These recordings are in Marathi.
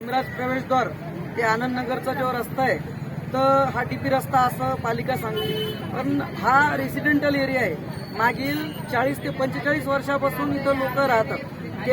इंद्राज प्रवेशद्वार ते आनंद नगरचा जो रस्ता आहे तर हा टीपी रस्ता असं पालिका सांगते. पण हा रेसिडेंटल एरिया आहे. मागील चाळीस ते पंचेचाळीस वर्षापासून इथं लोक राहतात. ते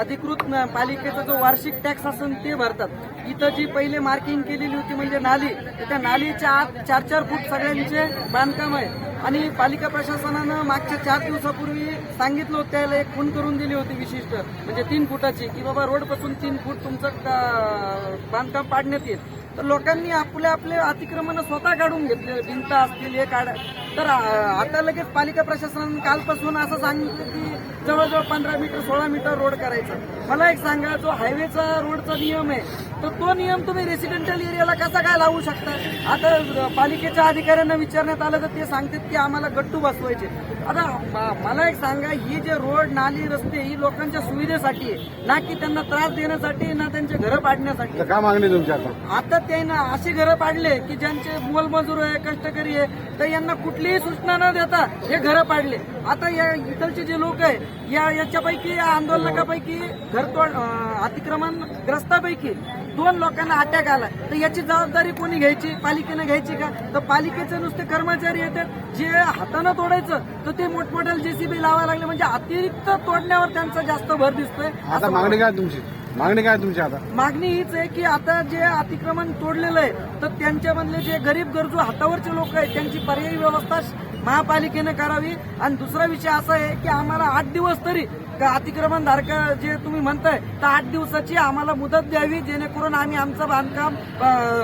अधिकृत पालिकेचा जो वार्षिक टॅक्स असेल ते भरतात. इथं जी पहिले मार्किंग केलेली होती म्हणजे नाली त्या नालीच्या आत चार चार फूट सगळ्यांचे बांधकाम आहे. आणि पालिका प्रशासनानं मागच्या चार दिवसापूर्वी सांगितलं होतं त्याला एक खून करून दिली होती विशिष्ट म्हणजे तीन फुटाची की बाबा रोडपासून तीन फूट तुमचं का- बांधकाम पाडण्यात येईल. तर लोकांनी आपले आपले अतिक्रमण स्वतः काढून घेतले. भिंत असतील हे काढ. तर आता लगेच पालिका प्रशासनाने कालपासून असं सांगितलं की जवळजवळ पंधरा मीटर सोळा मीटर रोड करायचा. मला एक सांगा जो हायवेचा रोडचा नियम आहे तर तो नियम तुम्ही रेसिडेंटल एरियाला कसा काय लावू शकता? आता पालिकेच्या अधिकाऱ्यांना विचारण्यात आलं तर ते सांगतात की आम्हाला गट्टू बसवायचे. आता मला एक सांगा ही जे रोड नाली रस्ते ही लोकांच्या सुविधेसाठी आहे ना की त्यांना त्रास देण्यासाठी ना त्यांचे घरं पाडण्यासाठी. काय मागणी तुमची आता? आता त्यांना असे घरं पाडले की ज्यांचे मोलमजूर आहे कष्टकरी आहे तर यांना कुठलीही सूचना न देता हे घरं पाडले. आता या इथलचे जे लोक आहे या याच्यापैकी या आंदोलकापैकी घरतोड अतिक्रमण ग्रस्तापैकी दोन लोकांना अटॅक आला. तर याची जबाबदारी कोणी घ्यायची? पालिकेनं घ्यायची का? तर पालिकेचे नुसते कर्मचारी येतात जे हातानं तोडायचं तर ते मोठमोठ्या जेसीबी लावायला लागले. म्हणजे अतिरिक्त तोडण्यावर त्यांचा जास्त भर दिसतोय. आता मागणी काय तुमची? मागणी काय तुमची आता मागणी हीच आहे की आता जे अतिक्रमण तोडलेलं आहे तर त्यांच्यामधले जे गरीब गरजू हातावरचे लोक आहेत त्यांची पर्यायी व्यवस्था महापालिकेनं करावी आणि दुसरा विषय असा आहे की आम्हाला आठ दिवस तरी का अतिक्रमण धारक जे तुम्ही म्हणताय तर आठ दिवसाची आम्हाला मुदत द्यावी जेणेकरून आम्ही आमचं बांधकाम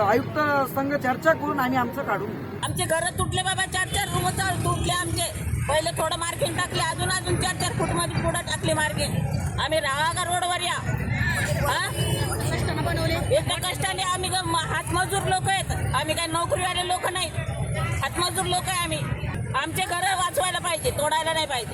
आयुक्त संघ चर्चा करून आम्ही आमचं काढून. आमचे घर तुटले बाबा चार चार रूम तुटले आमचे पहिले थोडं मार्किंग टाकले अजून अजून चार चार फूटमध्ये पुढे टाकले मार्किंग आम्ही का रोडवर या? एका कष्टाने आम्ही ग- म- हातमजूर लोक आहेत. आम्ही काय नोकरीवाले लोक नाही. हातमजूर लोक आहे आम्ही. आमचे घर वाचवायला पाहिजे तोडायला नाही पाहिजे.